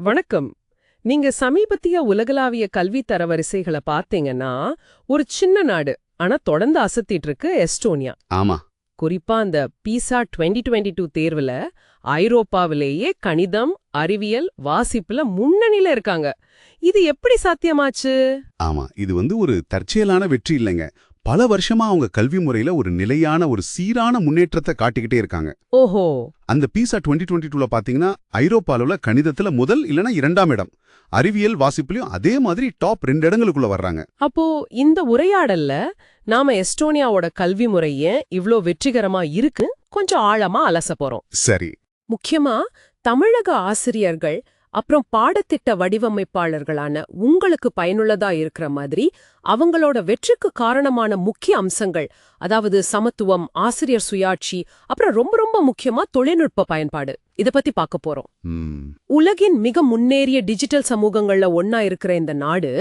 வணக்கம். நீங்க சமீபத்திய உலகளாவிய கல்வி தரவரிசைகளை பார்த்தீங்கன்னா ஒரு சின்ன நாடு ஆனா தொடர்ந்து அசத்திட்டு இருக்கு எஸ்டோனியா. ஆமா. குறிப்பா அந்த பீசா 2022 டூ தேர்வுல ஐரோப்பாவிலேயே கணிதம் அறிவியல் வாசிப்புல முன்னணியில இருக்காங்க. இது எப்படி சாத்தியமாச்சு? ஆமா இது வந்து ஒரு தற்செயலான வெற்றி இல்லைங்க. பல வருஷமா அவங்க கல்வி முறையில ஒரு நிலையான ஒரு சீரான முன்னேற்றத்தை காட்டிக்கிட்டே இருக்காங்க. ஓஹோ. அந்த பீசா 2022 டுவெண்ட்டி டூல பாத்தீங்கன்னா ஐரோப்பால கணிதத்துல முதல் இல்லனா இரண்டாம் இடம். அறிவியல் வாசிப்புலயும் அதே மாதிரி டாப் ரெண்டு இடங்களுக்குள்ள வர்றாங்க. அப்போ இந்த உரையாடல்ல நாம எஸ்டோனியாவோட கல்வி முறை ஏன் இவ்ளோ வெற்றிகரமா இருக்கு? கொஞ்சம் ஆழமா அலச போறோம். சரி. முக்கியமா தமிழக ஆசிரியர்கள் அப்புறம் பாடத்திட்ட வடிவமைப்பாளர்களான உங்களுக்கு பயனுள்ளதா இருக்கிற மாதிரி அவங்களோட வெற்றிக்கு காரணமான முக்கிய அம்சங்கள் அதாவது சமத்துவம் ஆசிரியர் சுயாட்சி அப்புறம் ரொம்ப ரொம்ப முக்கியமா தொழில்நுட்ப பயன்பாடு. இத பத்தி பார்க்க போறோம். உலகின் மிக முன்னேறிய டிஜிட்டல் சமூகங்கள்ல ஒன்னா இருக்கிற இந்த நாடு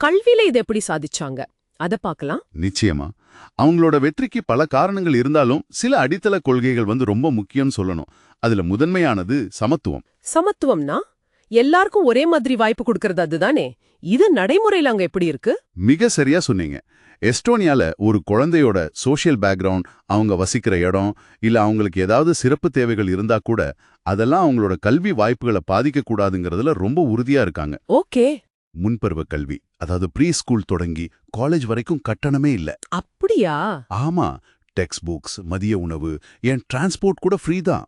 கல்வியில இதை எப்படி சாதிச்சாங்க? அத பார்க்கலாம். நிச்சயமா. அவங்களோட வெற்றிக்கு பல காரணங்கள் இருந்தாலும் சில அடித்தள கொள்கைகள் வந்து ரொம்ப முக்கியம்னு சொல்லணும். அதுல முதன்மையானது சமத்துவம். சமத்துவம்னா? எல்லாருக்கும் ஒரே மாதிரி வாய்ப்பு கொடுக்கறது அதுதானே? இது நடைமுறையில அங்க எப்படி இருக்கு? மிக சரியா சொன்னீங்க. எஸ்டோனியால ஒரு குழந்தையோட சோஷியல் பேக்ரவுண்ட் அவங்க வசிக்கிற இடம் இல்ல அவங்களுக்கு ஏதாவது சிறப்பு தேவைகள் இருந்தா கூட அதெல்லாம் அவங்களோட கல்வி வாய்ப்புகளை பாதிக்க கூடாதுங்கிறதுல ரொம்ப உறுதியா இருக்காங்க. ஓகே. முன்பருவ கல்வி அதாவது ப்ரீ ஸ்கூல் தொடங்கி காலேஜ் வரைக்கும் கட்டணமே இல்ல. அப்படியா? ஆமா. டெக்ஸ்ட் புக்ஸ் மதிய உணவு ஏன் டிரான்ஸ்போர்ட் கூட ஃப்ரீ தான்.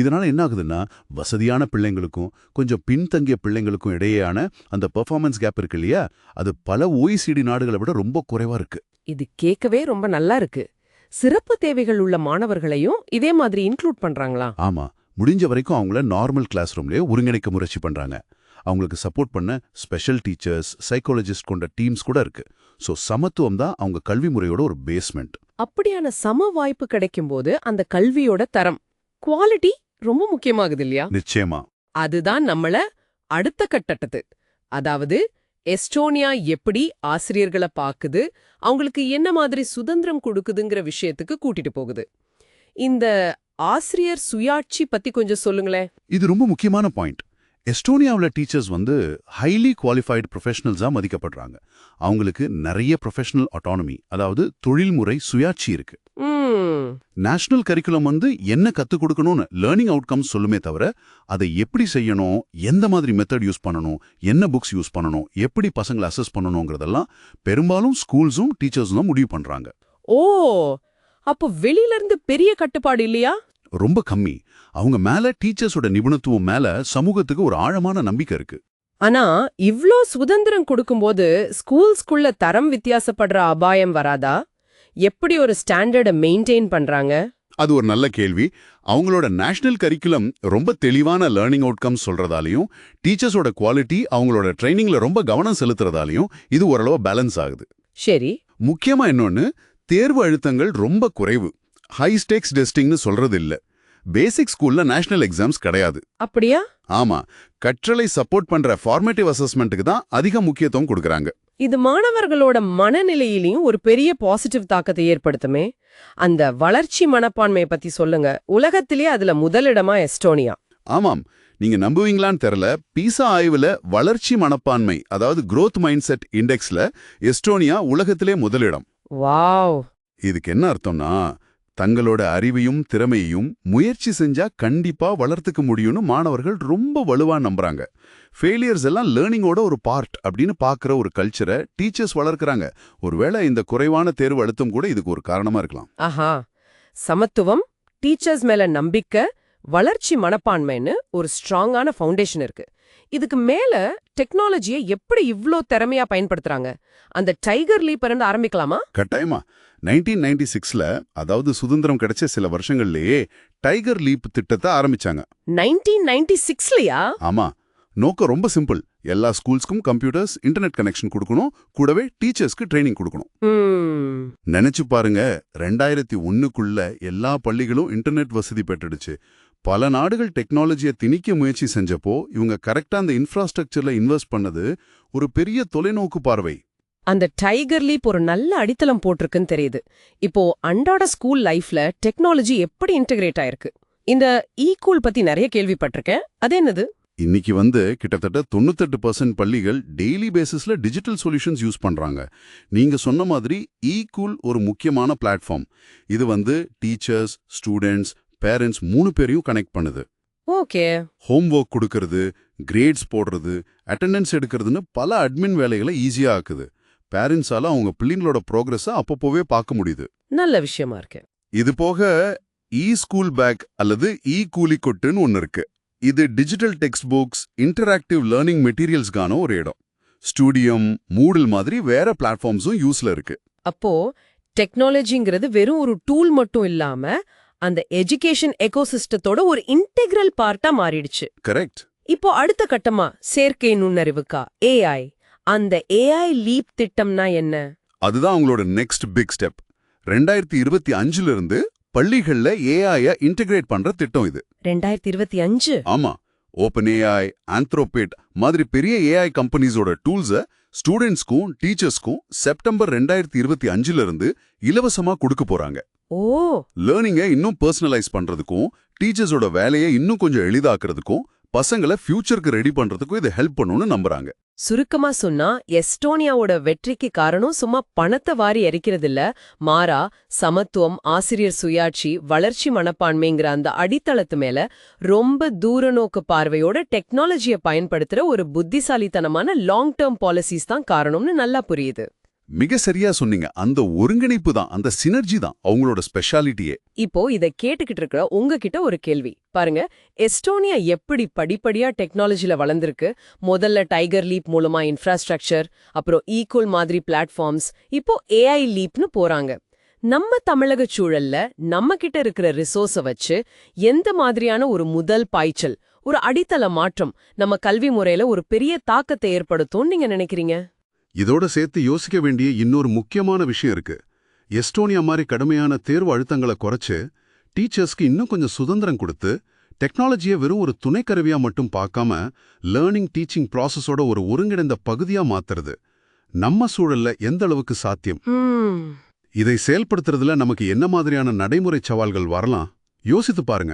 இதனால என்ன ஆகுதுன்னா வசதியான பிள்ளைங்களுக்கும் கொஞ்சம் பின்தங்கிய பிள்ளைங்களுக்கும் இடையேயான அந்த பெர்ஃபார்மன்ஸ் கேப் இருக்கு இல்லையா? அது பல ஓய்சிடி நாடுகளை விட ரொம்ப குறைவா இருக்கு. இது கேட்கவே ரொம்ப நல்லா இருக்கு. சிறப்பு தேவைகள் உள்ள மாணவர்களையும் இதே மாதிரி இன்க்ளூட் பண்றாங்களா? ஆமா. முடிஞ்ச வரைக்கும் அவங்கள நார்மல் கிளாஸ் ரூம்லயே ஒருங்கிணைக்க முயற்சி பண்றாங்க. அவங்களுக்கு சப்போர்ட் பண்ண ஸ்பெஷல் டீச்சர்ஸ் சைக்காலஜிஸ்ட் கொண்ட டீம்ஸ் கூட இருக்கு. ஸோ சமத்துவம் தான் அவங்க கல்வி முறையோட ஒரு பேஸ்மெண்ட் அப்படியான சம வாய்ப்பு கிடைக்கும்போது அந்த கல்வியோட தரம் குவாலிட்டி ரொம்ப முக்கியமாகுது இல்லையா? நிச்சயமா. அதுதான் நம்மள அடுத்த கட்டத்துக்கு. அதாவது எஸ்டோனியா எப்படி ஆசிரியர்களை பாக்குது அவங்களுக்கு என்ன மாதிரி சுதந்திரம் கொடுக்குதுங்கிற விஷயத்துக்கு கூட்டிட்டு போகுது. இந்த ஆசிரியர் சுயாட்சி பத்தி கொஞ்சம் சொல்லுங்களேன். இது ரொம்ப முக்கியமான பாயிண்ட். எஸ்டோனியாவில் டீச்சர்ஸ் வந்து ஹைலி குவாலிஃபைடு ப்ரொஃபஷனல்ஸாக மதிக்கப்படுறாங்க. அவங்களுக்கு நிறைய ப்ரொஃபஷனல் அட்டானமி அதாவது தொழில்முறை சுயாட்சி இருக்கு. நேஷனல் கரிக்குலம் வந்து என்ன கத்துக் கொடுக்கணும்னு லேர்னிங் அவுட்கம்ஸ் சொல்லுமே தவிர அதை எப்படி செய்யணும் எந்த மாதிரி மெத்தட் யூஸ் பண்ணணும் என்ன புக்ஸ் யூஸ் பண்ணணும் எப்படி பசங்களை அசஸ் பண்ணணுங்கிறதெல்லாம் பெரும்பாலும் ஸ்கூல்ஸும் டீச்சர்ஸும் தான் முடிவு பண்றாங்க. ஓ! அப்போ வெளியில இருந்து பெரிய கட்டுப்பாடு இல்லையா? ரொம்ப கம்மி. அவங்க மேல டீச்சர்ஸோட நிபுணத்துவம் மேல சமூகத்துக்கு ஒரு ஆழமான நம்பிக்கை இருக்கு. ஆனா இவ்ளோ சுதந்திரம் கொடுக்கும்போது ஸ்கூல்ஸ்குள்ள தரம் வித்தியாசப்படுற அபாயம் வராதா? எப்படி ஒரு ஸ்டாண்டர்டை மெயின்டைன் பண்றாங்க? அது ஒரு நல்ல கேள்வி. அவங்களோட நேஷனல் கரிக்குலம் ரொம்ப தெளிவான லேர்னிங் அவுட்கம்ஸ் சொல்றதாலையும் டீச்சர்ஸோட குவாலிட்டி அவங்களோட ட்ரைனிங்ல ரொம்ப கவனம் செலுத்துறதாலையும் இது ஓரளவு பேலன்ஸ் ஆகுது. சரி. முக்கியமா இன்னொன்னு தேர்வு அழுத்தங்கள் ரொம்ப குறைவு. ஹை ஸ்டேக்ஸ் டெஸ்டிங்னு சொல்றது இல்ல பேசிக் ஸ்கூல்ல நேஷனல் எக்ஸாம்ஸ் கிடையாது. அப்படியா? ஆமா. கற்றலை சப்போர்ட் பண்ற ஃபார்மேட்டிவ் அசஸ்மெண்ட்டுக்கு தான் அதிக முக்கியத்துவம் கொடுக்கறாங்க. இது மாணவர்களோட மனநிலையிலையும் ஒரு பெரிய பாசிட்டிவ் தாக்கத்தை ஏற்படுத்துமே. அந்த வளர்ச்சி மனப்பான்மையை பத்தி சொல்லுங்க. உலகத்திலே அதுல முதலிடமா எஸ்டோனியா. ஆமாம். நீங்க நம்புவீங்களான்னு தெரியல. பீசா ஆய்வுல வளர்ச்சி மனப்பான்மை அதாவது growth மைண்ட் செட் இண்டெக்ஸ்ல எஸ்டோனியா உலகத்திலே முதலிடம். வாவ். இதுக்கு என்ன அர்த்தம்னா தங்களோட அறிவையும் திறமையையும் முயற்சி செஞ்சா கண்டிப்பா வளர்த்துக்க முடியும்னு மாணவர்கள் ரொம்ப வலுவா நம்புறாங்க. ஃபெயிலியர்ஸ் எல்லாம் லேர்னிங்கோட ஒரு பார்ட் அப்படின்னு பார்க்குற ஒரு கல்ச்சரை டீச்சர்ஸ் வளர்க்குறாங்க. ஒருவேளை இந்த குறைவான தேர்வு அழுத்தம் கூட இதுக்கு ஒரு காரணமா இருக்கலாம். ஆஹா. சமத்துவம் டீச்சர்ஸ் மேல நம்பிக்கை வளர்ச்சி மனப்பான்மைன்னு ஒரு ஸ்ட்ராங்கான ஃபவுண்டேஷன் இருக்கு. இதுக்கு மேல டெக்னாலஜியை எப்படி இவ்ளோ திறமையா பயன்படுத்துறாங்க? அந்த டைகர் லீப் இருந்து ஆரம்பிக்கலாமா? கட்டாயமா. நைன்டீன் நைன்டி சிக்ஸ்ல அதாவது சுதந்திரம் கிடைச்ச சில வருஷங்கள்லயே டைகர் லீப் திட்டத்தை ஆரம்பிச்சாங்க. நைன்டீன் நைன்டி சிக்ஸ்லயா? ஆமா. நோக்கம் ரொம்ப சிம்பிள். எல்லா ஸ்கூல்ஸ்க்கும் கம்ப்யூட்டர்ஸ் இன்டர்நெட் கனெக்ஷன் கொடுக்கணும். கூடவே டீச்சர்ஸ்க்கு ட்ரைனிங் கொடுக்கணும். நினைச்சு பாருங்க ரெண்டாயிரத்தி ஒன்னுக்குள்ள எல்லா பள்ளிகளும் இன்டர்நெட் வசதி பெற்றுடுச்சு. பல நாடுகள் டெக்னாலஜியை திணிக்க முயற்சி செஞ்சப்போ இவங்க கரெக்டா அந்த இன்ஃப்ராஸ்ட்ரக்சர்ல இன்வெஸ்ட் பண்ணது ஒரு பெரிய தொலைநோக்கு பார்வை. அந்த டைகர் லீப் ஒரு நல்ல அடித்தளம் போட்டிருக்குன்னு தெரியுது. இப்போ அன்றாட ஸ்கூல் லைஃப்ல டெக்னாலஜி எப்படி இன்டகிரேட் ஆயிருக்கு? இந்த ஈ கூல் பத்தி நிறைய கேள்விப்பட்டிருக்கேன். அது என்னது? இன்னைக்கு வந்து கிட்டத்தட்ட தொண்ணூத்தெட்டு பர்சன்ட் பள்ளிகள் டெய்லி பேசிஸ்ல டிஜிட்டல் சொல்யூஷன்ஸ் யூஸ் பண்றாங்க. நீங்க சொன்ன மாதிரி கூல் ஒரு முக்கியமான பிளாட்ஃபார்ம் இது வந்து டீச்சர்ஸ் ஸ்டூடெண்ட்ஸ் பேரண்ட்ஸ் மூணு பேரையும் கனெக்ட் பண்ணுது. ஓகே. ஹோம்ஒர்க் கொடுக்கறது கிரேட்ஸ் போடுறது அட்டெண்டன்ஸ் எடுக்கிறதுன்னு பல அட்மின் வேலைகளை ஈஸியா ஆக்குது. பேரண்ட்ஸால அவங்க பிள்ளைங்களோட ப்ரோக்ரஸை அப்பப்போவே பார்க்க முடியுது. நல்ல விஷயமா இருக்கு. இது போக இ ஸ்கூல் பேக் அல்லது இ கூலி கொட்டுன்னு ஒன்று இருக்கு. இது digital text books interactive learning மெட்டீரியல்ஸ்க்கான ஒரு இடம். ஸ்டூடியம் மூடல் மாதிரி வேற பிளாட்ஃபார்ம்ஸும் யூஸ்ல இருக்கு. அப்போ டெக்னாலஜிங்கிறது வெறும் ஒரு டூல் மட்டும் இல்லாம அந்த எஜுகேஷன் எக்கோசிஸ்டத்தோட ஒரு இன்டெக்ரல் பார்ட்டா மாறிடுச்சு. கரெக்ட் இப்போ அடுத்த கட்டமா செயற்கை நுண்ணறிவுக்கா ஏஐ அந்த ஏஐ லீப் திட்டம்னா என்ன? அதுதான் அவங்களோட நெக்ஸ்ட் பிக் ஸ்டெப் ரெண்டாயிரத்தி இருபத்தி அஞ்சுல இருந்து பள்ளிகள்ல ஏஐய இன்டகிரேட் பண்ற திட்டம் இது. ரெண்டாயிரத்தி இருபத்தி அஞ்சு? ஆமா. ஓப்பன் ஏஐ ஆந்த்ரோபேட் மாதிரி பெரிய ஏஐ கம்பெனிஸோட டூல்ஸ ஸ்டூடெண்ட்ஸ்க்கும் டீச்சர்ஸ்க்கும் செப்டம்பர் ரெண்டாயிரத்தி இருபத்தி அஞ்சுல இருந்து இலவசமா கொடுக்க போறாங்க. ஓ! லேர்னிங்கை இன்னும் பர்சனலைஸ் பண்றதுக்கும் டீச்சர்ஸோட வேலையை இன்னும் கொஞ்சம் எளிதாக்குறதுக்கும் பசங்களை ஃபியூச்சருக்கு ரெடி பண்றதுக்கும் இது ஹெல்ப் பண்ணும்னு நம்புறாங்க. சுருக்கமா சொன்னா எஸ்டோனியாவோட வெற்றிக்கு காரணம் சும்மா பணத்தை வாரி எரிக்கிறதில்ல. மாறா சமத்துவம் ஆசிரியர் சுயாட்சி வளர்ச்சி மனப்பான்மைங்கிற அந்த அடித்தளத்து மேல ரொம்ப தூர நோக்கு பார்வையோட டெக்னாலஜியை பயன்படுத்துற ஒரு புத்திசாலித்தனமான லாங் டேர்ம் பாலிசிஸ் தான் காரணம்னு நல்லா புரியுது. மிக சரியா சொன்னீங்க. அந்த ஒருங்கிணைப்பு தான் அந்த சினர்ஜி தான் அவங்களோட ஸ்பெஷாலிட்டியே இப்போ இத கேட்டுக்கிட்டு இருக்கிற உங்ககிட்ட ஒரு கேள்வி. பாருங்க எஸ்டோனியா எப்படி படிப்படியா டெக்னாலஜில வளர்ந்துருக்கு? முதல்ல டைகர் லீப் மூலமா இன்ஃப்ராஸ்ட்ரக்சர் அப்புறம் ஈக்குவல் மாதிரி பிளாட்ஃபார்ம்ஸ் இப்போ ஏஐ லீப்னு போறாங்க. நம்ம தமிழக சூழல்ல நம்ம கிட்ட இருக்கிற ரிசோர்ஸ வச்சு எந்த மாதிரியான ஒரு முதல் பாய்ச்சல் ஒரு அடித்தள மாற்றம் நம்ம கல்வி முறையில ஒரு பெரிய தாக்கத்தை ஏற்படுத்தும்னு நீங்க நினைக்கிறீங்க? இதோட சேர்த்து யோசிக்க வேண்டிய இன்னொரு முக்கியமான விஷயம் இருக்கு. எஸ்டோனியா மாதிரி கடுமையான தேர்வு அழுத்தங்களை குறைச்சு டீச்சர்ஸ்க்கு இன்னும் கொஞ்சம் சுதந்திரம் கொடுத்து டெக்னாலஜியை வெறும் ஒரு துணைக்கருவியா மட்டும் பார்க்காம லேர்னிங் டீச்சிங் ப்ராசஸோட ஒரு ஒருங்கிணைந்த பகுதியா மாத்துறது. நம்ம சூழல்ல எந்த அளவுக்கு சாத்தியம்? இதை செயல்படுத்துறதுல நமக்கு என்ன மாதிரியான நடைமுறை சவால்கள் வரலாம்? யோசித்து பாருங்க.